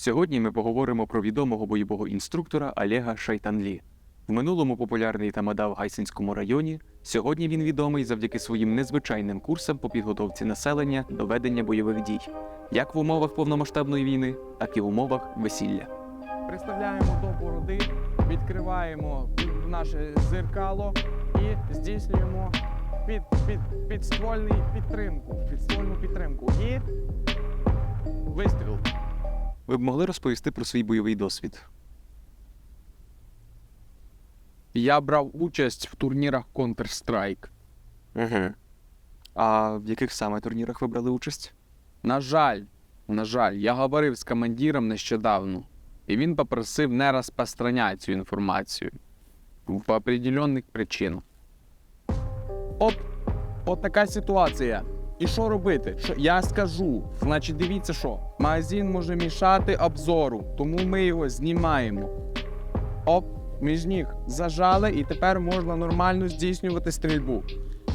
Сьогодні ми поговоримо про відомого бойового інструктора Олега Шайтанлі. В минулому популярний тамада в Гайсинському районі. Сьогодні він відомий завдяки своїм незвичайним курсам по підготовці населення до ведення бойових дій, як в умовах повномасштабної війни, так і в умовах весілля. Представляємо до бороди, відкриваємо наше зеркало і здійснюємо під, під, підствольний підтримку. Підствольну підтримку. І вистріл. Ви б могли розповісти про свій бойовий досвід? Я брав участь в турнірах Counter-Strike. Угу. А в яких саме турнірах ви брали участь? На жаль, на жаль, я говорив з командиром нещодавно, і він попросив не розпространяти цю інформацію по определенних причинах. Оп, от така ситуація. І що робити? Що я скажу. Значить, дивіться, що магазин може мішати обзору, тому ми його знімаємо. Оп, між ніг зажали, і тепер можна нормально здійснювати стрільбу.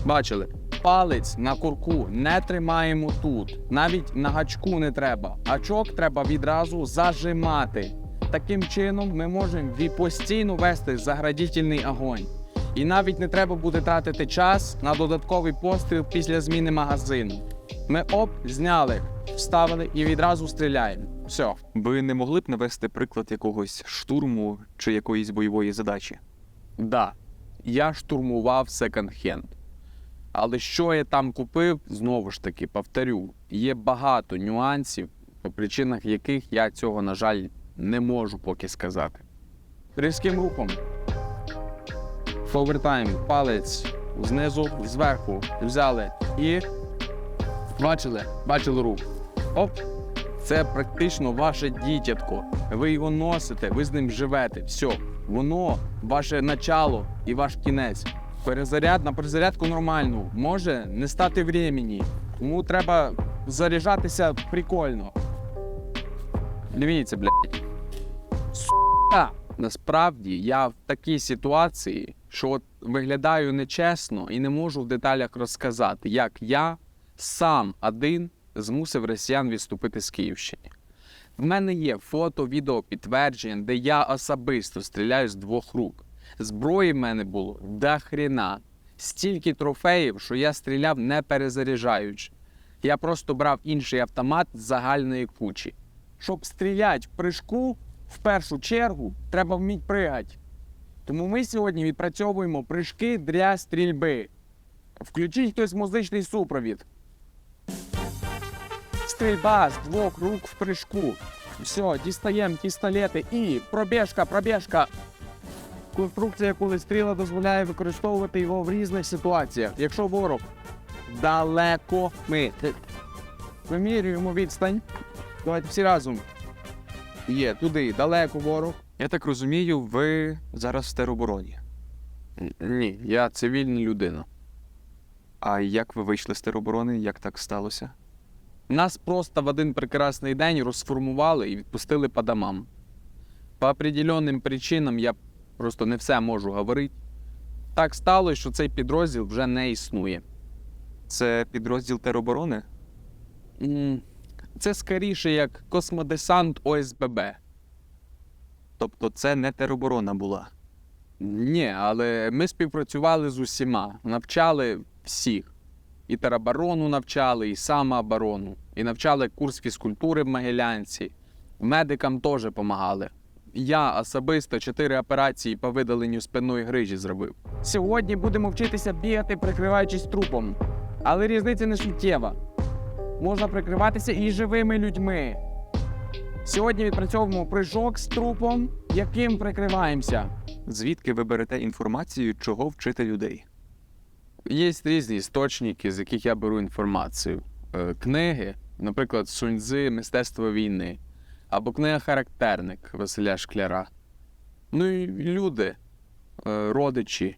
Бачили? Палець на курку не тримаємо тут. Навіть на гачку не треба. Гачок треба відразу зажимати. Таким чином ми можемо постійно вести заградітельний огонь. І навіть не треба буде тратити час на додатковий постріл після зміни магазину. Ми оп, зняли, вставили і відразу стріляємо. Все. Ви не могли б навести приклад якогось штурму чи якоїсь бойової задачі? Да, я штурмував секонд-хенд. Але що я там купив, знову ж таки, повторю, є багато нюансів, по причинах яких я цього, на жаль, не можу поки сказати. Різким рухом. Повертаємо палець знизу, зверху взяли і бачили, бачили рух. Оп, це практично ваше дітятко. Ви його носите, ви з ним живете. Все, воно ваше начало і ваш кінець. Перезаряд на перезарядку нормальну. Може не стати времени. Тому треба заряджатися прикольно. Дивіться, блядь. Сука! Насправді я в такій ситуації, що от виглядаю нечесно і не можу в деталях розказати, як я сам один змусив росіян відступити з Київщини. В мене є фото, відео підтвердження, де я особисто стріляю з двох рук. Зброї в мене було до хрена. Стільки трофеїв, що я стріляв не перезаряджаючи. Я просто брав інший автомат з загальної кучі. Щоб стріляти в прыжку, в першу чергу треба вміти пригати. Тому ми сьогодні відпрацьовуємо прыжки для стрільби. Включіть хтось музичний супровід. Стрільба з двох рук в прыжку. Все, дістаємо пістолети і пробіжка, пробіжка. Конструкція кулестріла дозволяє використовувати його в різних ситуаціях. Якщо ворог далеко ми вимірюємо відстань. Давайте всі разом. Є, туди, далеко ворог. Я так розумію, ви зараз в теробороні. Ні, я цивільна людина. А як ви вийшли з тероборони? Як так сталося? Нас просто в один прекрасний день розформували і відпустили по домам. По определенним причинам я просто не все можу говорити. Так сталося, що цей підрозділ вже не існує. Це підрозділ тероборони? Це скоріше як космодесант ОСББ. Тобто це не тероборона була. Ні, але ми співпрацювали з усіма, навчали всіх. І тероборону навчали, і самооборону, і навчали курс фізкультури в Могилянці. Медикам теж допомагали. Я особисто чотири операції по видаленню спинної грижі зробив. Сьогодні будемо вчитися бігати, прикриваючись трупом. Але різниця не суттєва. Можна прикриватися і живими людьми. Сьогодні відпрацьовуємо прыжок з трупом, яким прикриваємося. Звідки ви берете інформацію, чого вчити людей? Є різні істочники, з яких я беру інформацію. Е, Книги, наприклад, Суньцзи Мистецтво війни, або книга Характерник Василя Шкляра. Ну і люди, е, родичі.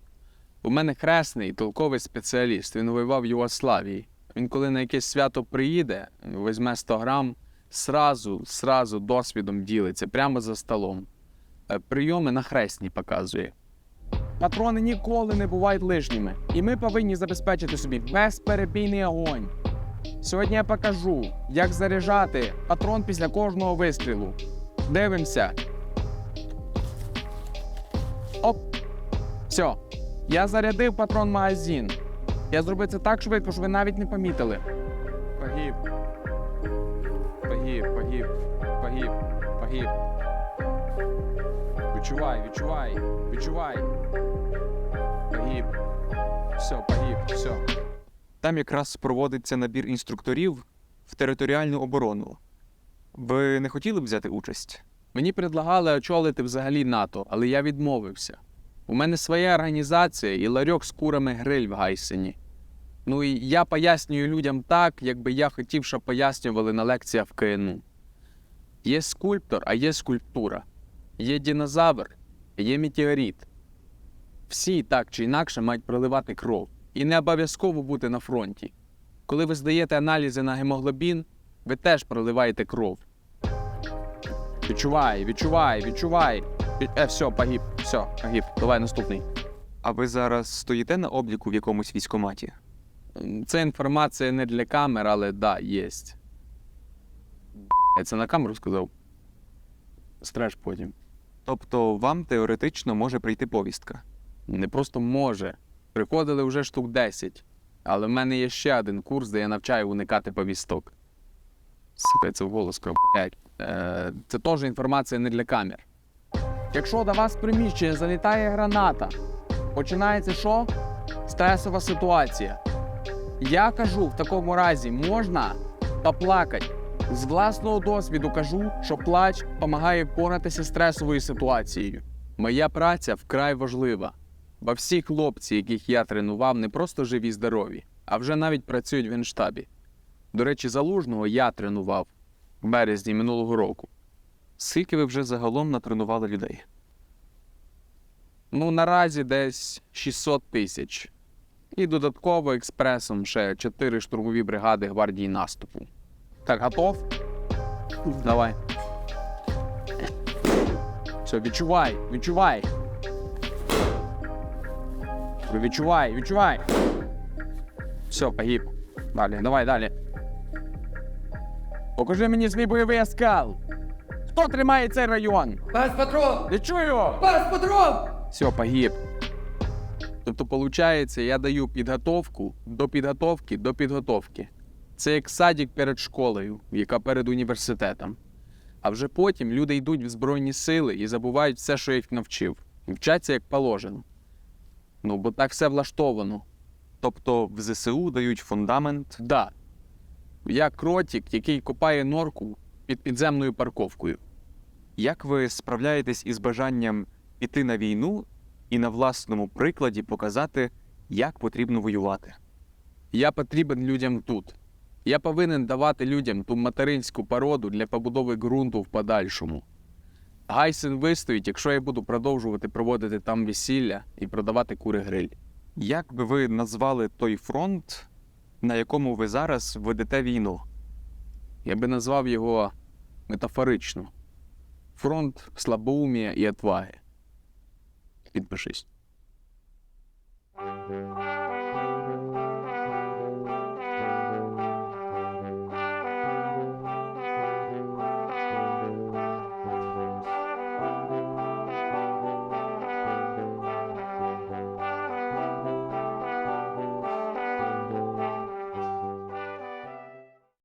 У мене хресний толковий спеціаліст. Він воював в Югославії. Він, коли на якесь свято приїде, візьме 100 грам, сразу, сразу досвідом ділиться прямо за столом. Е, Прийоми на хресні показує. Патрони ніколи не бувають лишніми, і ми повинні забезпечити собі безперебійний огонь. Сьогодні я покажу, як заряджати патрон після кожного вистрілу. Дивимося. Оп. Все. Я зарядив патрон магазин. Я зробив це так швидко, що ви навіть не помітили. Погиб. Погиб, погиб, погиб. Відчувай, відчувай, відчувай. Погиб. Все, погиб, все. Там якраз проводиться набір інструкторів в територіальну оборону. Ви не хотіли взяти участь? Мені предлагали очолити взагалі НАТО, але я відмовився. У мене своя організація і ларьок з курами гриль в Гайсені. Ну і я пояснюю людям так, якби я хотів, щоб пояснювали на лекціях в КНУ. Є скульптор, а є скульптура. Є динозавр, є метеорит. Всі так чи інакше мають проливати кров. І не обов'язково бути на фронті. Коли ви здаєте аналізи на гемоглобін, ви теж проливаєте кров. Відчувай, відчувай, відчувай. Е, все, погиб, все, погиб. Давай наступний. А ви зараз стоїте на обліку в якомусь військоматі? Це інформація не для камер, але да, є. Я це на камеру сказав. Страж потім. Тобто вам теоретично може прийти повістка. Не просто може. Приходили вже штук 10. Але в мене є ще один курс, де я навчаю уникати повісток. Сука, це вголос блядь. Е, це теж інформація не для камер. Якщо до вас в приміщення залітає граната, починається що? Стресова ситуація. Я кажу, в такому разі можна поплакати. З власного досвіду кажу, що плач допомагає впоратися з стресовою ситуацією. Моя праця вкрай важлива. Бо всі хлопці, яких я тренував, не просто живі здорові, а вже навіть працюють в генштабі. До речі, залужного я тренував в березні минулого року. Скільки ви вже загалом натренували людей? Ну, наразі десь 600 тисяч. І додатково експресом ще 4 штурмові бригади гвардії наступу. Так, готов? Давай. Все, відчувай, відчувай. Відчувай, відчувай. Все, погиб. Далі, давай, далі. Покажи мені свій бойовий оскал. Хто тримає цей район? Пас патрон! Не чую! Пас патрон! Все, погиб. Тобто, виходить, я даю підготовку до підготовки до підготовки. Це як садик перед школою, яка перед університетом. А вже потім люди йдуть в Збройні сили і забувають все, що їх навчив. І вчаться як положено. Ну, бо так все влаштовано. Тобто в ЗСУ дають фундамент. Да. Я кротік, який копає норку під підземною парковкою. Як ви справляєтесь із бажанням піти на війну і на власному прикладі показати, як потрібно воювати? Я потрібен людям тут. Я повинен давати людям ту материнську породу для побудови ґрунту в подальшому. Гайсен вистоїть, якщо я буду продовжувати проводити там весілля і продавати кури гриль. Як би ви назвали той фронт, на якому ви зараз ведете війну? Я би назвав його метафорично: фронт слабоумія і отваги. Підпишись.